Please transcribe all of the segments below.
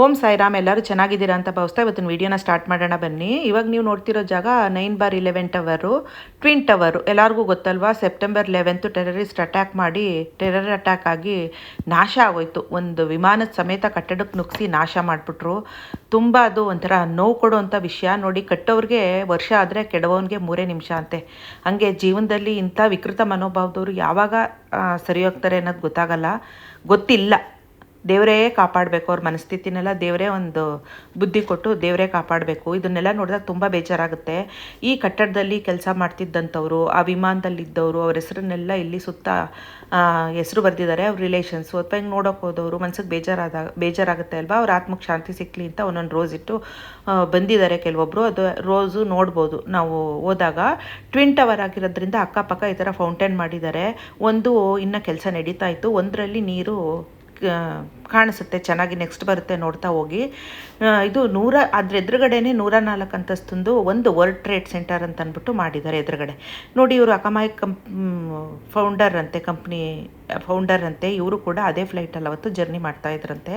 ಓಂ ಸಾಯಿರಾಮ್, ಎಲ್ಲರೂ ಚೆನ್ನಾಗಿದ್ದೀರಾ ಅಂತ ಭಾವಿಸ್ತಾ ಇವತ್ತಿನ ವೀಡಿಯೋನ ಸ್ಟಾರ್ಟ್ ಮಾಡೋಣ ಬನ್ನಿ. ಇವಾಗ ನೀವು ನೋಡ್ತಿರೋ ಜಾಗ nine bar eleven tower twin tower ಎಲ್ಲರಿಗೂ ಗೊತ್ತಲ್ವಾ? ಸೆಪ್ಟೆಂಬರ್ ಲೆವೆಂತು ಟೆರರಿಸ್ಟ್ ಅಟ್ಯಾಕ್ ಮಾಡಿ ಟೆರರ್ ಅಟ್ಯಾಕ್ ಆಗಿ ನಾಶ ಆಗೋಯ್ತು. ಒಂದು ವಿಮಾನದ ಸಮೇತ ಕಟ್ಟಡಕ್ಕೆ ನುಗ್ಸಿ ನಾಶ ಮಾಡಿಬಿಟ್ರು. ತುಂಬ ಅದು ಒಂಥರ ನೋವು ಕೊಡುವಂಥ ವಿಷಯ. ನೋಡಿ, ಕಟ್ಟೋರಿಗೆ ವರ್ಷ ಆದರೆ ಕೆಡವೋನಿಗೆ ಮೂರೇ ನಿಮಿಷ ಅಂತೆ. ಹಾಗೆ ಜೀವನದಲ್ಲಿ ಇಂಥ ವಿಕೃತ ಮನೋಭಾವದವರು ಯಾವಾಗ ಸರಿ ಹೋಗ್ತಾರೆ ಅನ್ನೋದು ಗೊತ್ತಾಗಲ್ಲ. ಗೊತ್ತಿಲ್ಲ. ದೇವರೇ ಕಾಪಾಡಬೇಕು ಅವ್ರ ಮನಸ್ಥಿತಿನೆಲ್ಲ, ದೇವರೇ ಒಂದು ಬುದ್ಧಿ ಕೊಟ್ಟು ದೇವರೇ ಕಾಪಾಡಬೇಕು. ಇದನ್ನೆಲ್ಲ ನೋಡಿದಾಗ ತುಂಬ ಬೇಜಾರಾಗುತ್ತೆ. ಈ ಕಟ್ಟಡದಲ್ಲಿ ಕೆಲಸ ಮಾಡ್ತಿದ್ದಂಥವ್ರು, ಆ ವಿಮಾನದಲ್ಲಿದ್ದವರು, ಅವ್ರ ಹೆಸರನ್ನೆಲ್ಲ ಇಲ್ಲಿ ಸುತ್ತ ಹೆಸರು ಬರೆದಿದ್ದಾರೆ, ಅವ್ರ ರಿಲೇಷನ್ಸು ಅಥವಾ ಹಿಂಗೆ ನೋಡೋಕೆ ಹೋದವರು ಮನ್ಸಿಗೆ ಬೇಜಾರಾದ, ಬೇಜಾರಾಗುತ್ತೆ ಅಲ್ವಾ? ಅವ್ರ ಆತ್ಮಕ್ಕೆ ಶಾಂತಿ ಸಿಕ್ಕಲಿ ಅಂತ ಒಂದೊಂದು ರೋಸ್ ಇಟ್ಟು ಬಂದಿದ್ದಾರೆ ಕೆಲವೊಬ್ಬರು ಅದು ರೋಸು ನೋಡ್ಬೋದು. ನಾವು ಹೋದಾಗ ಟ್ವಿನ್ ಟವರ್ ಆಗಿರೋದ್ರಿಂದ ಅಕ್ಕಪಕ್ಕ ಈ ಥರ ಫೌಂಟೇನ್ ಮಾಡಿದ್ದಾರೆ. ಒಂದು ಇನ್ನೂ ಕೆಲಸ ನಡೀತಾ ಇತ್ತು. ಒಂದರಲ್ಲಿ ನೀರು ಕಾಣಿಸುತ್ತೆ, ಚೆನ್ನಾಗಿ ನೆಕ್ಸ್ಟ್ ಬರುತ್ತೆ ನೋಡ್ತಾ ಹೋಗಿ. ಇದು ನೂರ ಅದ್ರ ಎದುರುಗಡೆನೇ ನೂರ ನಾಲ್ಕು ಅಂತಸ್ತಂದು ಒಂದು ವರ್ಲ್ಡ್ ಟ್ರೇಡ್ ಸೆಂಟರ್ ಅಂತ ಅಂದ್ಬಿಟ್ಟು ಮಾಡಿದ್ದಾರೆ ಎದುರುಗಡೆ. ನೋಡಿ, ಇವರು ಅಕಮಾಯಿ ಕಂಪ್ ಫೌಂಡರ್ ಅಂತೆ ಕಂಪ್ನಿ ಫೌಂಡರ್ ಅಂತೆ, ಇವರು ಕೂಡ ಅದೇ ಫ್ಲೈಟಲ್ಲಿ ಅವತ್ತು ಜರ್ನಿ ಮಾಡ್ತಾ ಇದ್ರಂತೆ.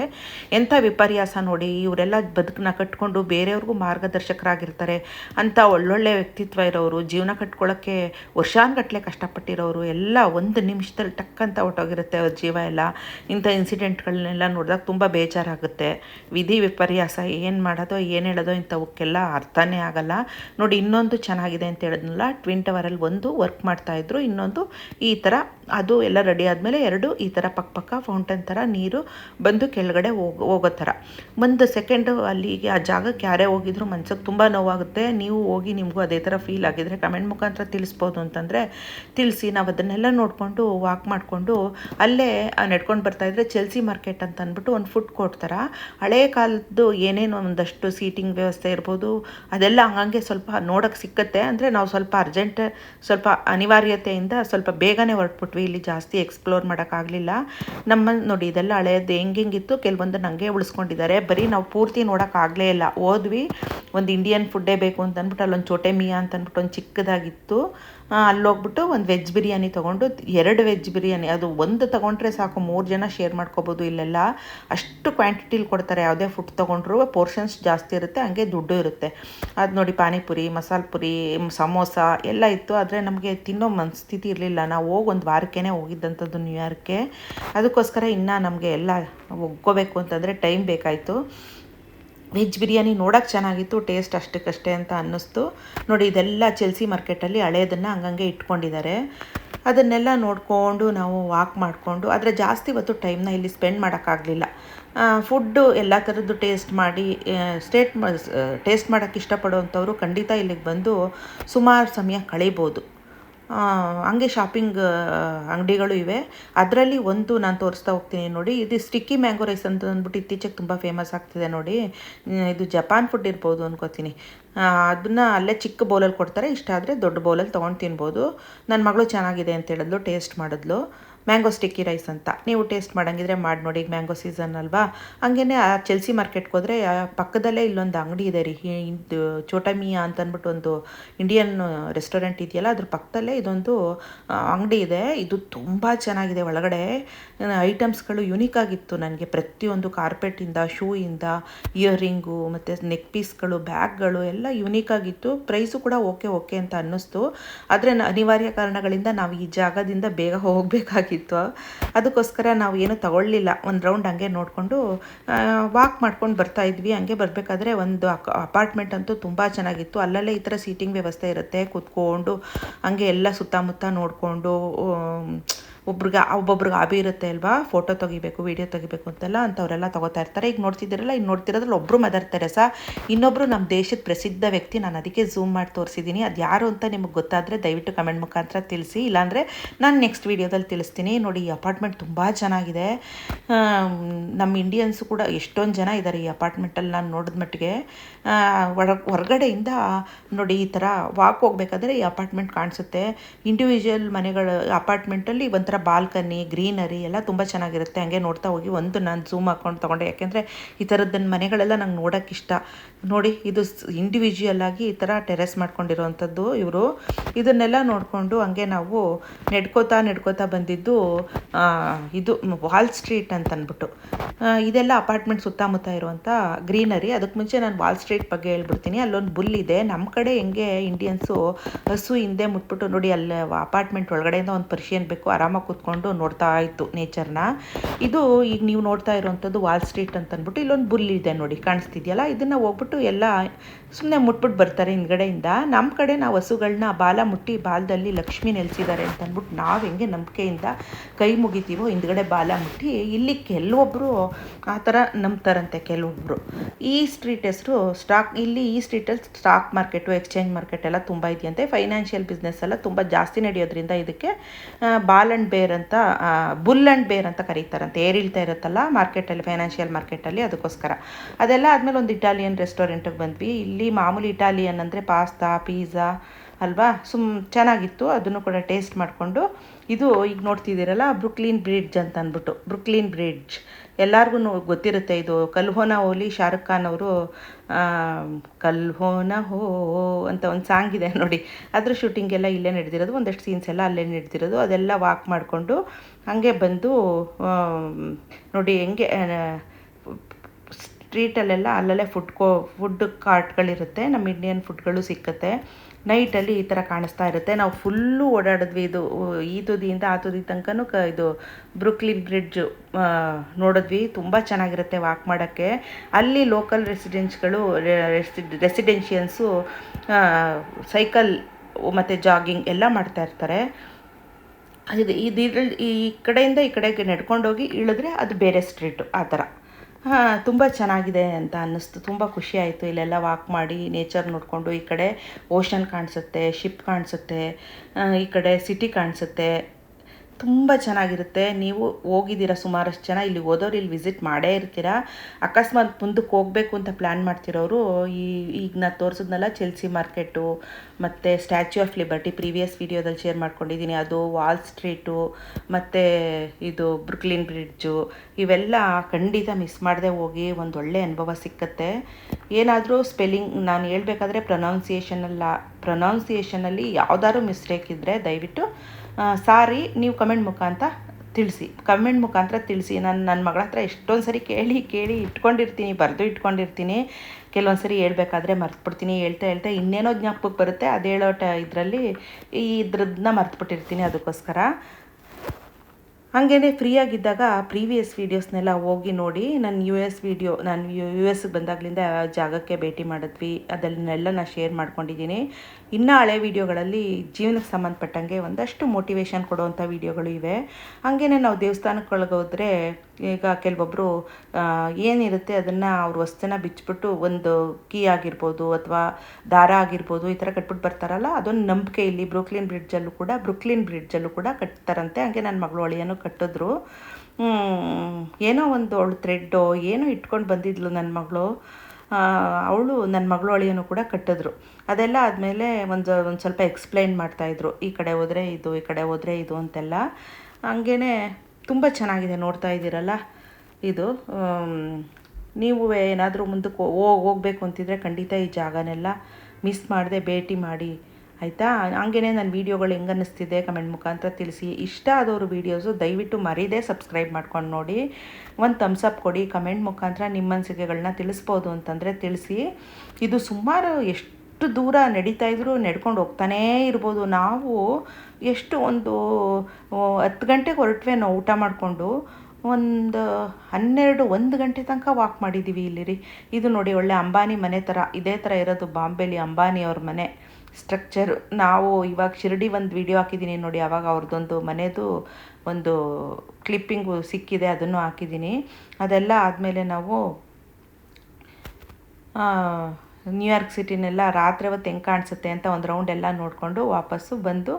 ಎಂಥ ವಿಪರ್ಯಾಸ ನೋಡಿ, ಇವರೆಲ್ಲ ಬದುಕನ್ನ ಕಟ್ಕೊಂಡು ಬೇರೆಯವ್ರಿಗೂ ಮಾರ್ಗದರ್ಶಕರಾಗಿರ್ತಾರೆ. ಅಂಥ ಒಳ್ಳೊಳ್ಳೆ ವ್ಯಕ್ತಿತ್ವ ಇರೋರು ಜೀವನ ಕಟ್ಕೊಳ್ಳೋಕ್ಕೆ ವರ್ಷಾನ್ಗಟ್ಟಲೆ ಕಷ್ಟಪಟ್ಟಿರೋರು ಎಲ್ಲ ಒಂದು ನಿಮಿಷದಲ್ಲಿ ಟಕ್ಕಂತ ಹೊಟ್ಟೋಗಿರುತ್ತೆ ಅವ್ರ ಜೀವ ಎಲ್ಲ. ಇಂಥ ಇನ್ಸಿಡೆಂಟ್ಗಳನ್ನೆಲ್ಲ ನೋಡಿದಾಗ ತುಂಬ ಬೇಜಾರಾಗುತ್ತೆ. ವಿಧಿ ವಿಪರ್ಯಾಸ ಏನು ಮಾಡೋದೋ, ಏನು ಹೇಳೋದೋ ಇಂಥವಕ್ಕೆಲ್ಲ ಅರ್ಥನೇ ಆಗಲ್ಲ. ನೋಡಿ, ಇನ್ನೊಂದು ಚೆನ್ನಾಗಿದೆ ಅಂತ ಹೇಳಿದ್ನಲ್ಲ ಟ್ವಿನ್ ಟವರಲ್ಲಿ ಒಂದು ವರ್ಕ್ ಮಾಡ್ತಾಯಿದ್ರು ಇನ್ನೊಂದು ಈ ಥರ, ಅದು ಎಲ್ಲ ರೆಡಿ ಆದಮೇಲೆ ಎರಡು ಈ ಥರ ಪಕ್ಕ ಪಕ್ಕ ಫೌಂಟೇನ್ ಥರ ನೀರು ಬಂದು ಕೆಳಗಡೆ ಹೋಗೋ ಹೋಗೋ ಥರ. ಒಂದು ಸೆಕೆಂಡು ಅಲ್ಲಿಗೆ ಆ ಜಾಗಕ್ಕೆ ಯಾರೇ ಹೋಗಿದ್ರು ಮನ್ಸಿಗೆ ತುಂಬ ನೋವಾಗುತ್ತೆ. ನೀವು ಹೋಗಿ ನಿಮಗೂ ಅದೇ ಥರ ಫೀಲ್ ಆಗಿದರೆ ಕಮೆಂಟ್ ಮುಖಾಂತರ ತಿಳಿಸ್ಬೋದು ಅಂತಂದರೆ, ತಿಳಿಸಿ ನಾವು ಅದನ್ನೆಲ್ಲ ನೋಡಿಕೊಂಡು ವಾಕ್ ಮಾಡಿಕೊಂಡು ಅಲ್ಲೇ ನಡ್ಕೊಂಡು ಬರ್ತಾಯಿದ್ರೆ ಚೆಲ್ಸಿ ಮಾರ್ಕೆಟ್ ಅಂತ ಅಂದ್ಬಿಟ್ಟು ಒಂದು ಫುಡ್ ಕೊಡ್ತಾರೆ ಹಳೇ ಕಾಲದ್ದು ಏನೇನು ಒಂದಷ್ಟು ಸೀಟಿಂಗ್ ವ್ಯವಸ್ಥೆ ಇರ್ಬೋದು, ಅದೆಲ್ಲ ಹಂಗಂಗೆ ಸ್ವಲ್ಪ ನೋಡೋಕ್ಕೆ ಸಿಕ್ಕತ್ತೆ. ಅಂದರೆ ನಾವು ಸ್ವಲ್ಪ ಅರ್ಜೆಂಟ್, ಸ್ವಲ್ಪ ಅನಿವಾರ್ಯತೆಯಿಂದ ಸ್ವಲ್ಪ ಬೇಗನೆ ಹೊರಟ್ಬಿಟ್ವಿ. ಇಲ್ಲಿ ಜಾಸ್ತಿ ಎಕ್ಸ್ಪ್ಲೋರ್ ಮಾಡೋಕ್ಕಾಗಲಿಲ್ಲ ನಮ್ಮ ನೋಡಿ ಇದೆಲ್ಲ ಹಳೆಯದು ಹೆಂಗೆ ಹೆಂಗಿತ್ತು ಕೆಲವೊಂದು ನನಗೆ ಉಳಿಸ್ಕೊಂಡಿದ್ದಾರೆ. ಬರೀ ನಾವು ಪೂರ್ತಿ ನೋಡೋಕ್ಕಾಗಲೇ ಇಲ್ಲ. ಹೋದ್ವಿ ಒಂದು ಇಂಡಿಯನ್ ಫುಡ್ಡೇ ಬೇಕು ಅಂತ ಅಂದ್ಬಿಟ್ಟು ಅಲ್ಲೊಂದು ಚೋಟೆ ಮಿಯಾ ಅಂತ ಅಂದ್ಬಿಟ್ಟು ಒಂದು ಚಿಕ್ಕದಾಗಿತ್ತು. ಆ, ಅಲ್ಲಿ ಹೋಗ್ಬಿಟ್ಟು ಒಂದು ವೆಜ್ ಬಿರಿಯಾನಿ ತೊಗೊಂಡು ಎರಡು ವೆಜ್ ಬಿರಿಯಾನಿ ಅದು ಒಂದು ತೊಗೊಂಡ್ರೆ ಸಾಕು ಮೂರು ಜನ ಶೇರ್ ಮಾಡ್ಕೋಬೋದು ಇಲ್ಲೆಲ್ಲ. ಅಷ್ಟು ಕ್ವಾಂಟಿಟಿಲಿ ಕೊಡ್ತಾರೆ ಯಾವುದೇ ಫುಡ್ ತೊಗೊಂಡ್ರು ಪೋರ್ಷನ್ಸ್ ಜಾಸ್ತಿ ಇರುತ್ತೆ ಹಂಗೆ ದುಡ್ಡು ಇರುತ್ತೆ. ಅದು ನೋಡಿ ಪಾನಿಪುರಿ ಮಸಾಲೆ ಪುರಿ ಸಮೋಸ ಎಲ್ಲ ಇತ್ತು ಆದರೆ ನಮಗೆ ತಿನ್ನೋ ಮನಸ್ಥಿತಿ ಇರಲಿಲ್ಲ. ನಾವು ಹೋಗಿ ಒಂದು ವಾರಕ್ಕೇ ಹೋಗಿದ್ದಂಥದ್ದು ನ್ಯೂಯಾರ್ಕ್ಗೆ ಅದಕ್ಕೋಸ್ಕರ ಇನ್ನೂ ನಮಗೆ ಎಲ್ಲ ಒಗ್ಗೋಬೇಕು ಅಂತಂದರೆ ಟೈಮ್ ಬೇಕಾಯಿತು. ವೆಜ್ ಬಿರಿಯಾನಿ ನೋಡೋಕೆ ಚೆನ್ನಾಗಿತ್ತು, ಟೇಸ್ಟ್ ಅಷ್ಟಕ್ಕಷ್ಟೇ ಅಂತ ಅನ್ನಿಸ್ತು. ನೋಡಿ, ಇದೆಲ್ಲ ಚೆಲ್ಸಿ ಮಾರ್ಕೆಟಲ್ಲಿ ಹಳೆಯದನ್ನು ಹಂಗಂಗೆ ಇಟ್ಕೊಂಡಿದ್ದಾರೆ. ಅದನ್ನೆಲ್ಲ ನೋಡಿಕೊಂಡು ನಾವು ವಾಕ್ ಮಾಡಿಕೊಂಡು, ಆದರೆ ಜಾಸ್ತಿ ಹೊತ್ತು ಟೈಮ್ನ ಇಲ್ಲಿ ಸ್ಪೆಂಡ್ ಮಾಡೋಕ್ಕಾಗಲಿಲ್ಲ ಫುಡ್ಡು ಎಲ್ಲ ಥರದ್ದು ಟೇಸ್ಟ್ ಮಾಡಿ ಸ್ಟೇಟ್ ಟೇಸ್ಟ್ ಮಾಡೋಕ್ಕೆ ಇಷ್ಟಪಡುವಂಥವ್ರು ಖಂಡಿತ ಇಲ್ಲಿಗೆ ಬಂದು ಸುಮಾರು ಸಮಯ ಕಳೀಬೋದು. ಹಂಗೆ ಶಾಪಿಂಗ್ ಅಂಗಡಿಗಳು ಇವೆ. ಅದರಲ್ಲಿ ಒಂದು ನಾನು ತೋರಿಸ್ತಾ ಹೋಗ್ತೀನಿ ನೋಡಿ. ಇದು ಸ್ಟಿಕ್ಕಿ ಮ್ಯಾಂಗೋ ರೈಸ್ ಅಂತ ಅಂದ್ಬಿಟ್ಟು ಇತ್ತೀಚೆಗೆ ತುಂಬ ಫೇಮಸ್ ಆಗ್ತಿದೆ ನೋಡಿ. ಇದು ಜಪಾನ್ ಫುಡ್ ಇರ್ಬೋದು ಅನ್ಕೋತೀನಿ. ಅದನ್ನು ಅಲ್ಲೇ ಚಿಕ್ಕ ಬೌಲಲ್ಲಿ ಕೊಡ್ತಾರೆ. ಇಷ್ಟ ಆದರೆ ದೊಡ್ಡ ಬೌಲಲ್ಲಿ ತೊಗೊಂಡು ತಿನ್ಬೋದು. ನನ್ನ ಮಗಳು ಚೆನ್ನಾಗಿದೆ ಅಂತ ಹೇಳಿದ್ಲು ಟೇಸ್ಟ್ ಮಾಡಿದ್ಲು. ಮ್ಯಾಂಗೋ ಸ್ಟಿಕ್ಕಿ ರೈಸ್ ಅಂತ. ನೀವು ಟೇಸ್ಟ್ ಮಾಡೋಂಗಿದ್ರೆ ಮಾಡಿ ನೋಡಿ ಮ್ಯಾಂಗೋ ಸೀಸನ್ ಅಲ್ವಾ? ಹಂಗೇನೆ ಆ ಚೆಲ್ಸಿ ಮಾರ್ಕೆಟ್ಗೆ ಹೋದರೆ ಪಕ್ಕದಲ್ಲೇ ಇಲ್ಲೊಂದು ಅಂಗಡಿ ಇದೆ ರೀ. ಇದು ಚೋಟಮಿಯಾ ಮಿಯಾ ಅಂದ್ಬಿಟ್ಟು ಒಂದು ಇಂಡಿಯನ್ ರೆಸ್ಟೋರೆಂಟ್ ಇದೆಯಲ್ಲ, ಅದ್ರ ಪಕ್ಕದಲ್ಲೇ ಇದೊಂದು ಅಂಗಡಿ ಇದೆ. ಇದು ತುಂಬ ಚೆನ್ನಾಗಿದೆ. ಒಳಗಡೆ ಐಟಮ್ಸ್ಗಳು ಯುನೀಕ್ ಆಗಿತ್ತು ನನಗೆ. ಪ್ರತಿಯೊಂದು ಕಾರ್ಪೆಟಿಂದ ಶೂಯಿಂದ ಇಯರಿಂಗು ಮತ್ತು ನೆಕ್ ಪೀಸ್ಗಳು ಬ್ಯಾಗ್ಗಳು ಎಲ್ಲ ಯುನೀಕ್ ಆಗಿತ್ತು. ಪ್ರೈಸು ಕೂಡ ಓಕೆ ಓಕೆ ಅಂತ ಅನ್ನಿಸ್ತು. ಆದರೆ ಅನಿವಾರ್ಯ ಕಾರಣಗಳಿಂದ ನಾವು ಈ ಜಾಗದಿಂದ ಬೇಗ ಹೋಗಬೇಕಾಗಿತ್ತು ಅದಕ್ಕೋಸ್ಕರ ನಾವು ಏನು ತಗೊಳ್ಳಿಲ್ಲ. ಒಂದು ರೌಂಡ್ ಹಂಗೆ ನೋಡಿಕೊಂಡು ವಾಕ್ ಮಾಡ್ಕೊಂಡು ಬರ್ತಾ ಇದ್ವಿ. ಹಂಗೆ ಬರಬೇಕಾದ್ರೆ ಒಂದು ಅಪಾರ್ಟ್ಮೆಂಟ್ ಅಂತೂ ತುಂಬ ಚೆನ್ನಾಗಿತ್ತು. ಅಲ್ಲಲ್ಲೇ ಈ ಥರ ಸೀಟಿಂಗ್ ವ್ಯವಸ್ಥೆ ಇರುತ್ತೆ. ಕೂತ್ಕೊಂಡು, ಹಂಗೆ ಎಲ್ಲ ಸುತ್ತಮುತ್ತ ನೋಡಿಕೊಂಡು ಒಬ್ರಿಗೆ ಒಬ್ಬೊಬ್ರಿಗೆ ಆಬಿ ಇರುತ್ತೆ ಅಲ್ವಾ? ಫೋಟೋ ತೆಗಿಬೇಕು ವಿಡಿಯೋ ತೆಗಿಬೇಕು ಅಂತೆಲ್ಲ ಅಂಥವರೆಲ್ಲ ತಗೋತಾ ಇರ್ತಾರೆ. ಈಗ ನೋಡ್ತಿದ್ದೀರಲ್ಲ, ಈಗ ನೋಡ್ತಿರೋದ್ರಲ್ಲಿ ಒಬ್ಬರು ಮದರ್ ತೆರೆಸಾ ಇನ್ನೊಬ್ಬರು ನಮ್ಮ ದೇಶದ ಪ್ರಸಿದ್ಧ ವ್ಯಕ್ತಿ. ನಾನು ಅದಕ್ಕೆ ಝೂಮ್ ಮಾಡಿ ತೋರಿಸಿದ್ದೀನಿ ಅದು ಯಾರು ಅಂತ ನಿಮಗೆ ಗೊತ್ತಾದರೆ ದಯವಿಟ್ಟು ಕಮೆಂಟ್ ಮುಖಾಂತರ ತಿಳಿಸಿ. ಇಲ್ಲಾಂದರೆ ನಾನು ನೆಕ್ಸ್ಟ್ ವೀಡಿಯೋದಲ್ಲಿ ತಿಳಿಸ್ತೀನಿ. ನೋಡಿ, ಈ ಅಪಾರ್ಟ್ಮೆಂಟ್ ತುಂಬ ಚೆನ್ನಾಗಿದೆ. ನಮ್ಮ ಇಂಡಿಯನ್ಸು ಕೂಡ ಎಷ್ಟೊಂದು ಜನ ಇದ್ದಾರೆ ಈ ಅಪಾರ್ಟ್ಮೆಂಟಲ್ಲಿ ನಾನು ನೋಡಿದ ಮಟ್ಟಿಗೆ. ಒಳ ಹೊರಗಡೆಯಿಂದ ನೋಡಿ, ಈ ಥರ ವಾಕ್ ಹೋಗ್ಬೇಕಾದ್ರೆ ಈ ಅಪಾರ್ಟ್ಮೆಂಟ್ ಕಾಣಿಸುತ್ತೆ. ಇಂಡಿವಿಜುವಲ್ ಮನೆಗಳ ಅಪಾರ್ಟ್ಮೆಂಟಲ್ಲಿ ಒಂಥರ ಒಂಥರ ಬಾಲ್ಕನಿ, ಗ್ರೀನರಿ ಎಲ್ಲ ತುಂಬ ಚೆನ್ನಾಗಿರುತ್ತೆ. ಹಂಗೆ ನೋಡ್ತಾ ಹೋಗಿ ಒಂದು ನಾನು ಝೂಮ್ ಹಾಕೊಂಡು ತೊಗೊಂಡೆ. ಯಾಕೆಂದರೆ ಈ ಥರದ್ದನ್ನು ಮನೆಗಳೆಲ್ಲ ನಂಗೆ ನೋಡೋಕ್ಕೆ ಇಷ್ಟ ನೋಡಿ, ಇದು ಇಂಡಿವಿಜುವಲ್ ಆಗಿ ಈ ಥರ ಟೆರೆಸ್ ಮಾಡ್ಕೊಂಡಿರೋವಂಥದ್ದು ಇವರು. ಇದನ್ನೆಲ್ಲ ನೋಡಿಕೊಂಡು ಹಂಗೆ ನಾವು ನೆಡ್ಕೋತಾ ನೆಡ್ಕೋತಾ ಬಂದಿದ್ದು ಇದು ವಾಲ್ ಸ್ಟ್ರೀಟ್ ಅಂತ ಅಂದ್ಬಿಟ್ಟು ಇದೆಲ್ಲ ಅಪಾರ್ಟ್ಮೆಂಟ್ ಸುತ್ತಮುತ್ತ ಇರುವಂಥ ಗ್ರೀನರಿ. ಅದಕ್ಕೆ ಮುಂಚೆ ನಾನು ವಾಲ್ ಸ್ಟ್ರೀಟ್ ಬಗ್ಗೆ ಹೇಳ್ಬಿಡ್ತೀನಿ. ಅಲ್ಲೊಂದು ಬುಲ್ ಇದೆ. ನಮ್ಮ ಕಡೆ ಹೆಂಗೆ ಇಂಡಿಯನ್ಸು ಹಸು ಹಿಂದೆ ಮುಟ್ಬಿಟ್ಟು ನೋಡಿ, ಅಲ್ಲಿ ಅಪಾರ್ಟ್ಮೆಂಟ್ ಒಳಗಡೆಯಿಂದ ಒಂದು ಪರ್ಷಿಯನ್ ಬೇಕು. ಆರಾಮಾಗಿ ಕೂತ್ಕೊಂಡು ನೋಡ್ತಾ ಇತ್ತು ನೇಚರ್ನ. ಇದು ಈಗ ನೀವು ನೋಡ್ತಾ ಇರುವಂಥದ್ದು ವಾಲ್ ಸ್ಟ್ರೀಟ್ ಅಂತ ಅಂದ್ಬಿಟ್ಟು ಇಲ್ಲೊಂದು ಬುಲ್ ಇದೆ ನೋಡಿ, ಕಾಣಿಸ್ತಿದೆಯಲ್ಲ? ಇದನ್ನು ಹೋಗ್ಬಿಟ್ಟು ಎಲ್ಲ ಸುಮ್ಮನೆ ಮುಟ್ಬಿಟ್ಟು ಬರ್ತಾರೆ ಹಿಂದ್ಗಡೆಯಿಂದ. ನಮ್ಮ ಕಡೆ ನಾವು ಹಸುಗಳನ್ನ ಬಾಲ ಮುಟ್ಟಿ ಬಾಲದಲ್ಲಿ ಲಕ್ಷ್ಮಿ ನೆಲೆಸಿದ್ದಾರೆ ಅಂತ ಅಂದ್ಬಿಟ್ಟು ನಾವು ಹೆಂಗೆ ನಂಬಿಕೆಯಿಂದ ಕೈ ಮುಗಿತೀವೋ ಹಿಂದ್ಗಡೆ ಬಾಲ ಮುಟ್ಟಿ, ಇಲ್ಲಿ ಕೆಲವೊಬ್ಬರು ಆ ಥರ ನಂಬ್ತಾರಂತೆ ಕೆಲವೊಬ್ಬರು ಈ ಸ್ಟ್ರೀಟ್ ಹೆಸರು ಸ್ಟಾಕ್, ಇಲ್ಲಿ ಈ ಸ್ಟ್ರೀಟಲ್ಲಿ ಸ್ಟಾಕ್ ಮಾರ್ಕೆಟು, ಎಕ್ಸ್ಚೇಂಜ್ ಮಾರ್ಕೆಟ್ ಎಲ್ಲ ತುಂಬ ಇದೆಯಂತೆ. ಫೈನಾನ್ಷಿಯಲ್ ಬಿಸ್ನೆಸ್ ಎಲ್ಲ ತುಂಬ ಜಾಸ್ತಿ ನಡೆಯೋದ್ರಿಂದ ಇದಕ್ಕೆ ಬಾಲ್ ಆ್ಯಂಡ್ ಬೇರ್ ಅಂತ ಬುಲ್ ಆ್ಯಂಡ್ ಬೇರ್ ಅಂತ ಕರೀತಾರಂತೆ. ಏರಿಳ್ತಾ ಇರುತ್ತಲ್ಲ ಮಾರ್ಕೆಟಲ್ಲಿ, ಫೈನಾನ್ಷಿಯಲ್ ಮಾರ್ಕೆಟಲ್ಲಿ ಅದಕ್ಕೋಸ್ಕರ. ಅದೆಲ್ಲ ಆದಮೇಲೆ ಒಂದು ಇಟಾಲಿಯನ್ ರೆಸ್ಟೋರೆಂಟಿಗೆ ಬಂದ್ವಿ. ಇಲ್ಲಿ ಮಾಮೂಲಿ ಇಟಾಲಿಯನ್ ಅಂದರೆ ಪಾಸ್ತಾ, ಪಿಜ್ಜಾ ಅಲ್ವಾ? ಸುಮ್ ಚೆನ್ನಾಗಿತ್ತು, ಅದನ್ನು ಕೂಡ ಟೇಸ್ಟ್ ಮಾಡಿಕೊಂಡು. ಇದು ಈಗ ನೋಡ್ತಿದ್ದೀರಲ್ಲ, ಬ್ರುಕ್ಲಿನ್ ಬ್ರಿಡ್ಜ್ ಅಂತ ಅಂದ್ಬಿಟ್ಟು. Brooklyn Bridge. ಎಲ್ಲರಿಗೂ ಗೊತ್ತಿರುತ್ತೆ ಇದು. ಕಲ್ಹೋನ ಹೋಲಿ ಶಾರುಖ್ ಖಾನ್ ಅವರು ಕಲ್ಹೋನ ಹೋ ಅಂತ ಒಂದು ಸಾಂಗ್ ಇದೆ ನೋಡಿ. ಅದ್ರ ಶೂಟಿಂಗ್ ಎಲ್ಲ ಇಲ್ಲೇ ನಡೆದಿರೋದು. ಒಂದಷ್ಟು ಸೀನ್ಸ್ ಎಲ್ಲ ಅಲ್ಲೇ ನಡೆದಿರೋದು. ಅದೆಲ್ಲ ವಾಕ್ ಮಾಡಿಕೊಂಡು ಹಾಗೆ ಬಂದು ನೋಡಿ ಹೆಂಗೆ ಸ್ಟ್ರೀಟಲ್ಲೆಲ್ಲ ಅಲ್ಲಲ್ಲೇ ಫುಡ್ ಕೋ ಫುಡ್ ಕಾರ್ಟ್ಗಳಿರುತ್ತೆ ನಮ್ಮ ಇಂಡಿಯನ್ ಫುಡ್ಗಳು ಸಿಕ್ಕತ್ತೆ. ನೈಟಲ್ಲಿ ಈ ಥರ ಕಾಣಿಸ್ತಾ ಇರುತ್ತೆ. ನಾವು ಫುಲ್ಲು ಓಡಾಡಿದ್ವಿ ಇದು, ಈ ತುದಿಯಿಂದ ಆ ತುದಿ ತನಕನೂ ಕ, ಇದು ಬ್ರುಕ್ಲಿನ್ ಬ್ರಿಡ್ಜು ನೋಡಿದ್ವಿ. ತುಂಬ ಚೆನ್ನಾಗಿರುತ್ತೆ ವಾಕ್ ಮಾಡೋಕ್ಕೆ. ಅಲ್ಲಿ ಲೋಕಲ್ ರೆಸಿಡೆನ್ಸ್ಗಳು ರೆಸಿಡೆನ್ಷಿಯನ್ಸು ಸೈಕಲ್ ಮತ್ತು ಜಾಗಿಂಗ್ ಎಲ್ಲ ಮಾಡ್ತಾ ಇರ್ತಾರೆ. ಇದು ಇದು, ಈ ಕಡೆಯಿಂದ ಈ ಕಡೆಗೆ ನಡ್ಕೊಂಡೋಗಿ ಇಳಿದ್ರೆ ಅದು ಬೇರೆ ಸ್ಟ್ರೀಟು ಆ ಥರ. ಹಾಂ, ತುಂಬ ಚೆನ್ನಾಗಿದೆ ಅಂತ ಅನ್ನಿಸ್ತು. ತುಂಬ ಖುಷಿ ಆಯಿತು. ಇಲ್ಲೆಲ್ಲ ವಾಕ್ ಮಾಡಿ ನೇಚರ್ ನೋಡಿಕೊಂಡು ಈ ಕಡೆ ಓಷನ್ ಕಾಣಿಸುತ್ತೆ ಶಿಪ್ ಕಾಣಿಸುತ್ತೆ ಈ ಕಡೆ ಸಿಟಿ ಕಾಣಿಸುತ್ತೆ. ತುಂಬ ಚೆನ್ನಾಗಿರುತ್ತೆ. ನೀವು ಹೋಗಿದ್ದೀರಾ ಸುಮಾರಷ್ಟು ಜನ, ಇಲ್ಲಿ ಓದೋರು ಇಲ್ಲಿ ವಿಸಿಟ್ ಮಾಡೇ ಇರ್ತೀರಾ? ಅಕಸ್ಮಾತ್ ಮುಂದಕ್ಕೆ ಹೋಗಬೇಕು ಅಂತ ಪ್ಲ್ಯಾನ್ ಮಾಡ್ತಿರೋರು, ಈ ಈಗ ನಾನು ತೋರಿಸಿದ್ನಲ್ಲ ಚೆಲ್ಸಿ ಮಾರ್ಕೆಟು ಮತ್ತು ಸ್ಟ್ಯಾಚ್ಯೂ ಆಫ್ ಲಿಬರ್ಟಿ ಪ್ರೀವಿಯಸ್ ವಿಡಿಯೋದಲ್ಲಿ ಶೇರ್ ಮಾಡ್ಕೊಂಡಿದ್ದೀನಿ. ಅದು ವಾಲ್ ಸ್ಟ್ರೀಟು ಮತ್ತು ಇದು ಬ್ರುಕ್ಲಿನ್ ಬ್ರಿಡ್ಜು ಇವೆಲ್ಲ ಖಂಡಿತ ಮಿಸ್ ಮಾಡದೆ ಹೋಗಿ ಒಂದು ಒಳ್ಳೆ ಅನುಭವ ಸಿಕ್ಕತ್ತೆ. ಏನಾದರೂ ಸ್ಪೆಲ್ಲಿಂಗ್ ನಾನು ಹೇಳಬೇಕಾದ್ರೆ ಪ್ರೊನೌನ್ಸಿಯೇಷನಲ್ಲ ಪ್ರೊನೌನ್ಸಿಯೇಷನಲ್ಲಿ ಯಾವುದಾದ್ರು ಮಿಸ್ಟೇಕ್ ಇದ್ದರೆ ದಯವಿಟ್ಟು ಸಾರಿ, ನೀವು ಕಮೆಂಟ್ ಮುಖಾಂತರ ತಿಳಿಸಿ. ಕಮೆಂಟ್ ಮುಖಾಂತರ ತಿಳಿಸಿ. ನಾನು ನನ್ನ ಮಗಳ ಹತ್ರ ಎಷ್ಟೊಂದು ಸರಿ ಕೇಳಿ ಕೇಳಿ ಇಟ್ಕೊಂಡಿರ್ತೀನಿ, ಬರೆದು ಇಟ್ಕೊಂಡಿರ್ತೀನಿ. ಕೆಲವೊಂದು ಸರಿ ಹೇಳ್ಬೇಕಾದ್ರೆ ಮರ್ತುಬಿಡ್ತೀನಿ. ಹೇಳ್ತಾ ಹೇಳ್ತಾ ಇನ್ನೇನೋ ಜ್ಞಾಪಕಕ್ಕೆ ಬರುತ್ತೆ. ಅದು ಹೇಳೋ ಇದರಲ್ಲಿ ಈ ಇದ್ರದ್ದನ್ನ ಮರ್ತುಬಿಟ್ಟಿರ್ತೀನಿ ಅದಕ್ಕೋಸ್ಕರ. ಹಾಗೇನೆ ಫ್ರೀಯಾಗಿದ್ದಾಗ ಪ್ರೀವಿಯಸ್ ವೀಡಿಯೋಸ್ನೆಲ್ಲ ಹೋಗಿ ನೋಡಿ, ನಾನು ಯು ಎಸ್ ವೀಡಿಯೋ, ನಾನು ಯು ಯು ಎಸ್ಗೆ ಬಂದಾಗಲಿಂದ ಜಾಗಕ್ಕೆ ಭೇಟಿ ಮಾಡಿದ್ವಿ. ಅದನ್ನೆಲ್ಲ ನಾನು ಶೇರ್ ಮಾಡ್ಕೊಂಡಿದ್ದೀನಿ. ಇನ್ನೂ ಹಳೆ ವೀಡಿಯೋಗಳಲ್ಲಿ ಜೀವನಕ್ಕೆ ಸಂಬಂಧಪಟ್ಟಂಗೆ ಒಂದಷ್ಟು ಮೋಟಿವೇಶನ್ ಕೊಡುವಂಥ ವೀಡಿಯೋಗಳು ಇವೆ. ಹಾಗೇನೆ ನಾವು ದೇವಸ್ಥಾನಕ್ಕೊಳಗೆ ಹೋದರೆ ಈಗ ಕೆಲವೊಬ್ಬರು ಏನಿರುತ್ತೆ ಅದನ್ನು ಅವ್ರ ವಸ್ತುನ ಬಿಚ್ಚಿಬಿಟ್ಟು ಒಂದು ಕೀ ಆಗಿರ್ಬೋದು ಅಥವಾ ದಾರ ಆಗಿರ್ಬೋದು ಈ ಥರ ಕಟ್ಬಿಟ್ಟು ಬರ್ತಾರಲ್ಲ, ಅದೊಂದು ನಂಬಿಕೆ ಇಲ್ಲಿ ಬ್ರೂಕ್ಲಿನ್ ಬ್ರಿಡ್ಜಲ್ಲೂ ಕೂಡ, ಬ್ರುಕ್ಲಿನ್ ಬ್ರಿಡ್ಜಲ್ಲೂ ಕೂಡ ಕಟ್ತಾರಂತೆ. ಹಾಗೆ ನನ್ನ ಮಗಳು ಅಳಿಯನು ಕಟ್ಟಿದ್ರು. ಏನೋ ಒಂದು ಅವಳು ಥ್ರೆಡ್ಡೋ ಏನೋ ಇಟ್ಕೊಂಡು ಬಂದಿದ್ಲು ನನ್ನ ಮಗಳು. ಅವಳು ನನ್ನ ಮಗಳು ಅಳಿಯನು ಕೂಡ ಕಟ್ಟಿದ್ರು. ಅದೆಲ್ಲ ಆದಮೇಲೆ ಒಂದು ಒಂದು ಸ್ವಲ್ಪ ಎಕ್ಸ್ಪ್ಲೈನ್ ಮಾಡ್ತಾಯಿದ್ರು ಈ ಕಡೆ ಹೋದರೆ ಇದು, ಈ ಕಡೆ ಹೋದರೆ ಇದು ಅಂತೆಲ್ಲ. ಹಂಗೇ ತುಂಬ ಚೆನ್ನಾಗಿದೆ ನೋಡ್ತಾ ಇದ್ದೀರಲ್ಲ ಇದು. ನೀವು ಏನಾದರೂ ಮುಂದಕ್ಕೆ ಹೋಗಿ, ಹೋಗಬೇಕು ಅಂತಿದ್ರೆ ಖಂಡಿತ ಈ ಜಾಗನೆಲ್ಲ ಮಿಸ್ ಮಾಡದೆ ಭೇಟಿ ಮಾಡಿ. ಆಯಿತಾ? ಹಂಗೇನೆ ನನ್ನ ವೀಡಿಯೋಗಳು ಹೆಂಗೆ ಅನ್ನಿಸ್ತಿದೆ ಕಮೆಂಟ್ ಮುಖಾಂತರ ತಿಳಿಸಿ. ಇಷ್ಟ ಆದವರು ವೀಡಿಯೋಸು ದಯವಿಟ್ಟು ಮರೀದೆ ಸಬ್ಸ್ಕ್ರೈಬ್ ಮಾಡ್ಕೊಂಡು ನೋಡಿ. ಒಂದು ಥಮ್ಸ್ ಅಪ್ ಕೊಡಿ. ಕಮೆಂಟ್ ಮುಖಾಂತರ ನಿಮ್ಮ ಅನಿಸಿಕೆಗಳನ್ನ ತಿಳಿಸ್ಬೋದು ಅಂತಂದರೆ ತಿಳಿಸಿ. ಇದು ಸುಮಾರು ಎಷ್ಟು ದೂರ ನಡೀತಾ ಇದ್ರು ನಡ್ಕೊಂಡು ಹೋಗ್ತಾನೇ ಇರ್ಬೋದು. ನಾವು ಎಷ್ಟು ಒಂದು ಹತ್ತು ಗಂಟೆಗೆ ಹೊರಟ್ವೆ ನಾವು ಊಟ ಮಾಡಿಕೊಂಡು. ಒಂದು ಹನ್ನೆರಡು, ಒಂದು ಗಂಟೆ ತನಕ ವಾಕ್ ಮಾಡಿದ್ದೀವಿ ಇಲ್ಲಿ ರೀ ಇದು ನೋಡಿ ಒಳ್ಳೆ ಅಂಬಾನಿ ಮನೆ ಥರ ಇದೇ ಥರ ಇರೋದು ಬಾಂಬೆಲಿ ಅಂಬಾನಿ ಅವ್ರ ಮನೆ. ಸ್ಟ್ರಕ್ಚರ್ ನಾವು ಇವಾಗ ಶಿರಡಿ ಒಂದು ವಿಡಿಯೋ ಹಾಕಿದ್ದೀನಿ ನೋಡಿ, ಅವಾಗ ಅವ್ರದ್ದೊಂದು ಮನೆಯದು ಒಂದು ಕ್ಲಿಪ್ಪಿಂಗು ಸಿಕ್ಕಿದೆ, ಅದನ್ನು ಹಾಕಿದ್ದೀನಿ ಅದೆಲ್ಲ ಆದಮೇಲೆ ನಾವು ನ್ಯೂಯಾರ್ಕ್ ಸಿಟಿನೆಲ್ಲ ರಾತ್ರಿ ಹೊತ್ತು ಹೆಂಗೆ ಕಾಣಿಸುತ್ತೆ ಅಂತ ಒಂದು ರೌಂಡ್ ಎಲ್ಲ ನೋಡಿಕೊಂಡು ವಾಪಸ್ಸು ಬಂದು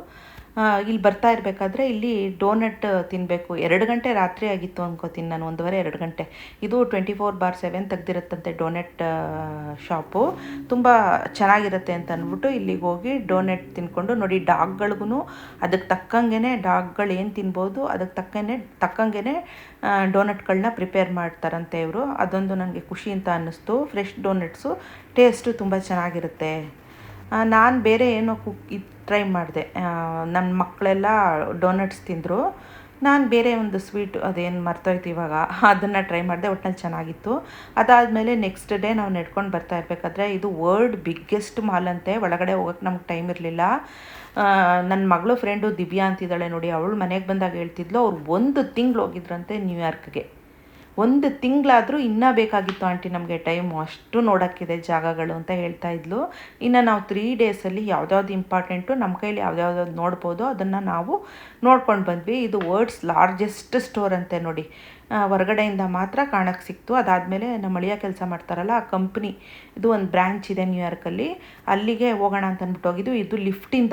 ಇಲ್ಲಿ ಬರ್ತಾ ಇರಬೇಕಾದ್ರೆ ಇಲ್ಲಿ ಡೋನಟ್ ತಿನ್ನಬೇಕು ಎರಡು ಗಂಟೆ ರಾತ್ರಿ ಆಗಿತ್ತು ಅನ್ಕೋತೀನಿ ನಾನು, ಒಂದೂವರೆ, ಎರಡು ಗಂಟೆ. ಇದು ಟ್ವೆಂಟಿ ಫೋರ್ ಬಾರ್ ಸೆವೆನ್ ತೆಗ್ದಿರುತ್ತಂತೆ ಡೋನೆಟ್ ಶಾಪು. ತುಂಬ ಚೆನ್ನಾಗಿರುತ್ತೆ ಅಂತ ಅಂದ್ಬಿಟ್ಟು ಇಲ್ಲಿಗೆ ಹೋಗಿ ಡೋನೆಟ್ ತಿನ್ಕೊಂಡು ನೋಡಿ ಡಾಗ್ಗಳಿಗೂ ಅದಕ್ಕೆ ತಕ್ಕಂಗೆ ಡಾಗ್ಗಳು ಏನು ತಿನ್ಬೋದು, ಅದಕ್ಕೆ ತಕ್ಕನೆ ತಕ್ಕಂಗೆ ಡೋನೆಟ್ಗಳನ್ನ ಪ್ರಿಪೇರ್ ಮಾಡ್ತಾರಂತೆ ಇವರು. ಅದೊಂದು ನನಗೆ ಖುಷಿ ಅಂತ ಅನ್ನಿಸ್ತು. ಫ್ರೆಶ್ ಡೋನೆಟ್ಸು. ಟೇಸ್ಟು ತುಂಬ ಚೆನ್ನಾಗಿರುತ್ತೆ. ನಾನು ಬೇರೆ ಏನೋ ಕುಕ್ ಟ್ರೈ ಮಾಡಿದೆ. ನನ್ನ ಮಕ್ಕಳೆಲ್ಲ ಡೋನಟ್ಸ್ ತಿಂದರು. ನಾನು ಬೇರೆ ಒಂದು ಸ್ವೀಟ್ ಅದೇನು ಮರ್ತೋಯ್ತು ಇವಾಗ, ಅದನ್ನು ಟ್ರೈ ಮಾಡಿದೆ ಒಟ್ಟಿನಲ್ಲಿ ಚೆನ್ನಾಗಿತ್ತು. ಅದಾದಮೇಲೆ ನೆಕ್ಸ್ಟ್ ಡೇ ನಾವು ನಡ್ಕೊಂಡು ಬರ್ತಾ ಇರಬೇಕಾದ್ರೆ, ಇದು ವರ್ಲ್ಡ್ ಬಿಗ್ಗೆಸ್ಟ್ ಮಾಲ್ ಅಂತೆ, ಒಳಗಡೆ ಹೋಗೋಕ್ಕೆ ನಮ್ಗೆ ಟೈಮ್ ಇರಲಿಲ್ಲ. ನನ್ನ ಮಗಳು ಫ್ರೆಂಡು ದಿವ್ಯಾ ಅಂತಿದ್ದಾಳೆ ನೋಡಿ, ಅವಳು ಮನೆಗೆ ಬಂದಾಗ ಹೇಳ್ತಿದ್ಲು, ಅವ್ರು ಒಂದು ತಿಂಗಳು ಹೋಗಿದ್ರಂತೆ ನ್ಯೂಯಾರ್ಕ್ಗೆ ಒಂದು ತಿಂಗಳಾದರೂ ಇನ್ನೂ ಬೇಕಾಗಿತ್ತು ಆಂಟಿ ನಮಗೆ ಟೈಮು. ಅಷ್ಟು ನೋಡೋಕ್ಕಿದೆ ಜಾಗಗಳು ಅಂತ ಹೇಳ್ತಾ ಇದ್ಲು. ಇನ್ನು ನಾವು ತ್ರೀ ಡೇಸಲ್ಲಿ ಯಾವ್ದ್ಯಾವ್ದು ಇಂಪಾರ್ಟೆಂಟು ನಮ್ಮ ಕೈಲಿ ಯಾವ್ದಾವ್ದು ನೋಡ್ಬೋದು ಅದನ್ನು ನಾವು ನೋಡ್ಕೊಂಡು ಬಂದ್ವಿ. ಇದು ವರ್ಡ್ಸ್ ಲಾರ್ಜೆಸ್ಟ್ ಸ್ಟೋರ್ ಅಂತೆ ನೋಡಿ. ಹೊರಗಡೆಯಿಂದ ಮಾತ್ರ ಕಾಣಕ್ಕೆ ಸಿಕ್ತು. ಅದಾದಮೇಲೆ ನಮ್ಮ ಅಳಿಯ ಕೆಲಸ ಮಾಡ್ತಾರಲ್ಲ, ಆ ಕಂಪ್ನಿ ಇದು ಒಂದು ಬ್ರ್ಯಾಂಚ್ ಇದೆ ನ್ಯೂಯಾರ್ಕಲ್ಲಿ ಅಲ್ಲಿಗೆ ಹೋಗೋಣ ಅಂತ ಅಂದ್ಬಿಟ್ಟು ಹೋಗಿದ್ದು. ಇದು ಲಿಫ್ಟಿಂದ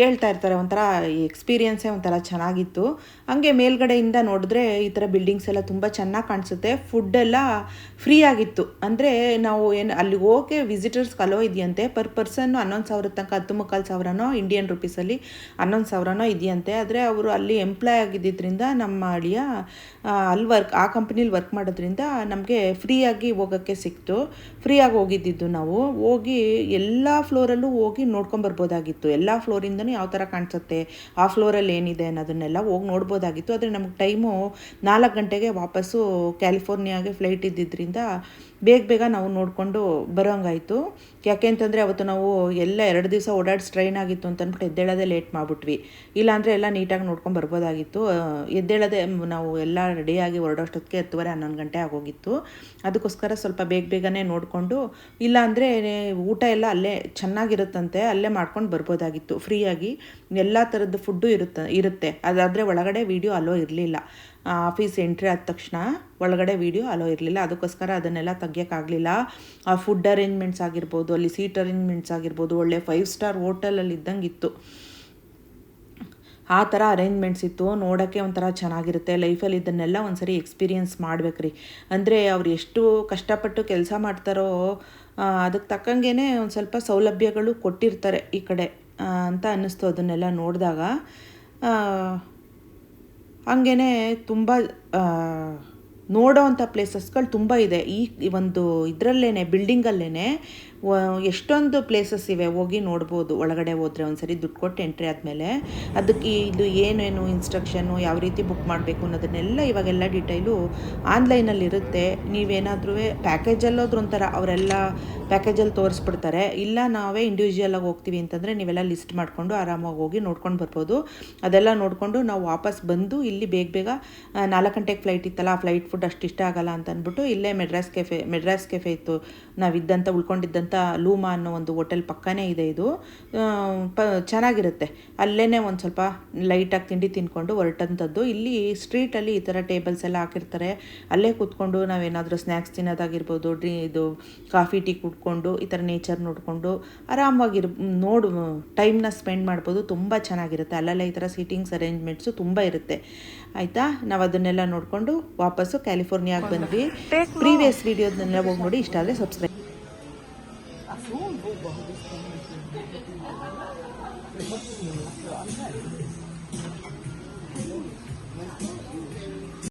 ಹೇಳ್ತಾ ಇರ್ತಾರೆ, ಒಂಥರ ಎಕ್ಸ್ಪೀರಿಯೆನ್ಸೇ ಒಂಥರ ಚೆನ್ನಾಗಿತ್ತು. ಹಂಗೆ ಮೇಲ್ಗಡೆಯಿಂದ ನೋಡಿದ್ರೆ ಈ ಥರ ಬಿಲ್ಡಿಂಗ್ಸ್ ಎಲ್ಲ ತುಂಬ ಚೆನ್ನಾಗಿ ಕಾಣಿಸುತ್ತೆ. ಫುಡ್ ಎಲ್ಲ ಫ್ರೀ ಆಗಿತ್ತು ಅಂದರೆ ನಾವು ಏನು ಅಲ್ಲಿಗೆ ಹೋಗಿ ವಿಸಿಟರ್ಸ್ ಅಲೋ ಇದೆಯಂತೆ ಪರ್ ಪರ್ಸನ್ನು ಹನ್ನೊಂದು ಸಾವಿರ ತನಕ, ಹತ್ತು ಮುಕ್ಕಾಲು ಸಾವಿರನೋ ಇಂಡಿಯನ್ ರುಪೀಸಲ್ಲಿ ಹನ್ನೊಂದು ಸಾವಿರನೋ ಇದೆಯಂತೆ. ಆದರೆ ಅವರು ಅಲ್ಲಿ ಎಂಪ್ಲಾಯ್ ಆಗಿದ್ದರಿಂದ ನಮ್ಮ ಅಳಿಯ ಅಲ್ಲಿ ವರ್ಕ್ ಆ ಕಂಪ್ನೀಲಿ ವರ್ಕ್ ಮಾಡೋದ್ರಿಂದ ನಮಗೆ ಫ್ರೀಯಾಗಿ ಹೋಗೋಕ್ಕೆ ಸಿಕ್ತು. ಫ್ರೀಯಾಗಿ ಹೋಗಿದ್ದಿದ್ದು ನಾವು. ಹೋಗಿ ಎಲ್ಲ ಫ್ಲೋರಲ್ಲೂ ಹೋಗಿ ನೋಡ್ಕೊಂಬರ್ಬೋದಾಗಿತ್ತು ಎಲ್ಲ ಫ್ಲೋರಿಂದನೂ ಯಾವ ಥರ ಕಾಣಿಸುತ್ತೆ, ಆ ಫ್ಲೋರಲ್ಲಿ ಏನಿದೆ ಅನ್ನೋದನ್ನೆಲ್ಲ ಹೋಗಿ ನೋಡ್ಬೋದಾಗಿತ್ತು. ಆದರೆ ನಮಗೆ ಟೈಮು ನಾಲ್ಕು ಗಂಟೆಗೆ ವಾಪಸ್ಸು ಕ್ಯಾಲಿಫೋರ್ನಿಯಾಗೆ ಫ್ಲೈಟ್ ಇದ್ದಿದ್ದರಿಂದ ಬೇಗ ಬೇಗ ನಾವು ನೋಡಿಕೊಂಡು ಬರೋಂಗಾಯಿತು. ಯಾಕೆ ಅಂತಂದರೆ ಅವತ್ತು ನಾವು ಎಲ್ಲ ಎರಡು ದಿವಸ ಓಡಾಡಿ ಸ್ಟ್ರೈನ್ ಆಗಿತ್ತು ಅಂತ ಅಂದ್ಬಿಟ್ಟು ಎದ್ದೇಳೋದೇ ಲೇಟ್ ಮಾಡಿಬಿಟ್ವಿ. ಇಲ್ಲಾಂದರೆ ಎಲ್ಲ ನೀಟಾಗಿ ನೋಡ್ಕೊಂಡು ಬರ್ಬೋದಾಗಿತ್ತು. ಎದ್ದೇಳೋದೇ ನಾವು ಎಲ್ಲ ರೆಡಿಯಾಗಿ ಹೊರಡೋಷ್ಟೊತ್ತಿಗೆ ಹತ್ತುವರೆ ಹನ್ನೊಂದು ಗಂಟೆ ಆಗೋಗಿತ್ತು. ಅದಕ್ಕೋಸ್ಕರ ಸ್ವಲ್ಪ ಬೇಗ ಬೇಗನೆ ನೋಡಿಕೊಂಡು, ಇಲ್ಲಾಂದರೆ ಊಟ ಎಲ್ಲ ಅಲ್ಲೇ ಚೆನ್ನಾಗಿರುತ್ತಂತೆ, ಅಲ್ಲೇ ಮಾಡ್ಕೊಂಡು ಬರ್ಬೋದಾಗಿತ್ತು. ಫ್ರೀಯಾಗಿ ಎಲ್ಲ ಥರದ ಫುಡ್ಡು ಇರುತ್ತೆ ಇರುತ್ತೆ. ಅದಾದರೆ ಒಳಗಡೆ ವೀಡಿಯೋ ಅಲೋ ಇರಲಿಲ್ಲ. ಆಫೀಸ್ ಎಂಟ್ರಿ ಆದ ತಕ್ಷಣ ಒಳಗಡೆ ವೀಡಿಯೋ ಅಲೋ ಇರಲಿಲ್ಲ. ಅದಕ್ಕೋಸ್ಕರ ಅದನ್ನೆಲ್ಲ ತೆಗಿಯೋಕ್ಕಾಗಲಿಲ್ಲ ಆ ಫುಡ್ ಅರೇಂಜ್ಮೆಂಟ್ಸ್ ಆಗಿರ್ಬೋದು, ಅಲ್ಲಿ ಸೀಟ್ ಅರೇಂಜ್ಮೆಂಟ್ಸ್ ಆಗಿರ್ಬೋದು, ಒಳ್ಳೆ ಫೈವ್ ಸ್ಟಾರ್ ಹೋಟೆಲಲ್ಲಿ ಇದ್ದಂಗೆ ಇತ್ತು. ಆ ಥರ ಅರೇಂಜ್ಮೆಂಟ್ಸ್ ಇತ್ತು. ನೋಡೋಕ್ಕೆ ಒಂಥರ ಚೆನ್ನಾಗಿರುತ್ತೆ. ಲೈಫಲ್ಲಿ ಇದನ್ನೆಲ್ಲ ಒಂದ್ಸರಿ ಎಕ್ಸ್ಪೀರಿಯೆನ್ಸ್ ಮಾಡಬೇಕ್ರಿ. ಅಂದರೆ ಅವ್ರು ಎಷ್ಟು ಕಷ್ಟಪಟ್ಟು ಕೆಲಸ ಮಾಡ್ತಾರೋ ಅದಕ್ಕೆ ತಕ್ಕಂಗೆ ಒಂದು ಸ್ವಲ್ಪ ಸೌಲಭ್ಯಗಳು ಕೊಟ್ಟಿರ್ತಾರೆ ಈ ಕಡೆ ಅಂತ ಅನ್ನಿಸ್ತು ಅದನ್ನೆಲ್ಲ ನೋಡಿದಾಗ. ಹಂಗೇ ತುಂಬ ನೋಡೋವಂಥ ಪ್ಲೇಸಸ್ಗಳು ತುಂಬ ಇದೆ. ಈ ಒಂದು ಇದರಲ್ಲೇ ಬಿಲ್ಡಿಂಗಲ್ಲೇ ಎಷ್ಟೊಂದು ಪ್ಲೇಸಸ್ ಇವೆ, ಹೋಗಿ ನೋಡ್ಬೋದು. ಒಳಗಡೆ ಹೋದರೆ ಒಂದ್ಸರಿ ದುಡ್ಡು ಕೊಟ್ಟು ಎಂಟ್ರಿ ಆದಮೇಲೆ ಅದಕ್ಕೆ ಇದು ಏನೇನು ಇನ್ಸ್ಟ್ರಕ್ಷನು ಯಾವ ರೀತಿ ಬುಕ್ ಮಾಡಬೇಕು ಅನ್ನೋದನ್ನೆಲ್ಲ ಇವಾಗೆಲ್ಲ ಡೀಟೈಲು ಆನ್ಲೈನಲ್ಲಿ ಇರುತ್ತೆ. ನೀವೇನಾದ್ರೂ ಪ್ಯಾಕೇಜಲ್ಲೋದ್ರ ಒಂಥರ ಅವರೆಲ್ಲ ಪ್ಯಾಕೇಜಲ್ಲಿ ತೋರಿಸ್ಬಿಡ್ತಾರೆ. ಇಲ್ಲ, ನಾವೇ ಇಂಡಿವಿಜುವಲಾಗಿ ಹೋಗ್ತೀವಿ ಅಂತಂದರೆ ನೀವೆಲ್ಲ ಲಿಸ್ಟ್ ಮಾಡಿಕೊಂಡು ಆರಾಮಾಗಿ ಹೋಗಿ ನೋಡ್ಕೊಂಡು ಬರ್ಬೋದು. ಅದೆಲ್ಲ ನೋಡಿಕೊಂಡು ನಾವು ವಾಪಸ್ ಬಂದು ಇಲ್ಲಿ ಬೇಗ ಬೇಗ ನಾಲ್ಕು ಗಂಟೆಗೆ ಫ್ಲೈಟ್ ಇತ್ತಲ್ಲ, ಆ ಫ್ಲೈಟ್ ಫುಡ್ ಅಷ್ಟು ಇಷ್ಟ ಆಗಲ್ಲ ಅಂತ ಅಂದ್ಬಿಟ್ಟು ಇಲ್ಲೇ ಮೆಡ್ರಾಸ್ ಕೆಫೆ ಮೆಡ್ರಾಸ್ ಕೆಫೆ ಇತ್ತು. ನಾವಿದ್ದಂಥ ಉಳ್ಕೊಂಡಿದ್ದಂಥ ಲೂಮಾ ಅನ್ನೋ ಒಂದು ಹೋಟೆಲ್ ಪಕ್ಕನೇ ಇದೆ ಇದು. ಪ ಚೆನ್ನಾಗಿರುತ್ತೆ. ಅಲ್ಲೇ ಒಂದು ಸ್ವಲ್ಪ ಲೈಟಾಗಿ ತಿಂಡಿ ತಿನ್ಕೊಂಡು ಹೊರಟಂಥದ್ದು ಇಲ್ಲಿ ಸ್ಟ್ರೀಟಲ್ಲಿ ಈ ಥರ ಟೇಬಲ್ಸ್ ಎಲ್ಲ ಹಾಕಿರ್ತಾರೆ. ಅಲ್ಲೇ ಕೂತ್ಕೊಂಡು ನಾವೇನಾದರೂ ಸ್ನ್ಯಾಕ್ಸ್ ತಿನ್ನೋದಾಗಿರ್ಬೋದು ಡ್ರೀ ಇದು ಕಾಫಿ ಟೀ ಕುಡ್ಕೊಂಡು ಈ ಥರ ನೇಚರ್ ನೋಡಿಕೊಂಡು ಆರಾಮಾಗಿರ್ ನೋಡು ಟೈಮ್ನ ಸ್ಪೆಂಡ್ ಮಾಡ್ಬೋದು. ತುಂಬ ಚೆನ್ನಾಗಿರುತ್ತೆ. ಅಲ್ಲೆಲ್ಲ ಈ ಥರ ಸೀಟಿಂಗ್ಸ್ ಅರೇಂಜ್ಮೆಂಟ್ಸು ತುಂಬ ಇರುತ್ತೆ. ಆಯಿತಾ? ನಾವು ಅದನ್ನೆಲ್ಲ ನೋಡಿಕೊಂಡು ವಾಪಸ್ಸು ಕ್ಯಾಲಿಫೋರ್ನಿಯಾಗೆ ಬಂದ್ವಿ. ಪ್ರೀವಿಯಸ್ ವೀಡಿಯೋದನ್ನೆಲ್ಲ ಹೋಗಿ ನೋಡಿ ಇಷ್ಟ ಆದರೆ ಸಬ್ಸ್ಕ್ರೈಬ್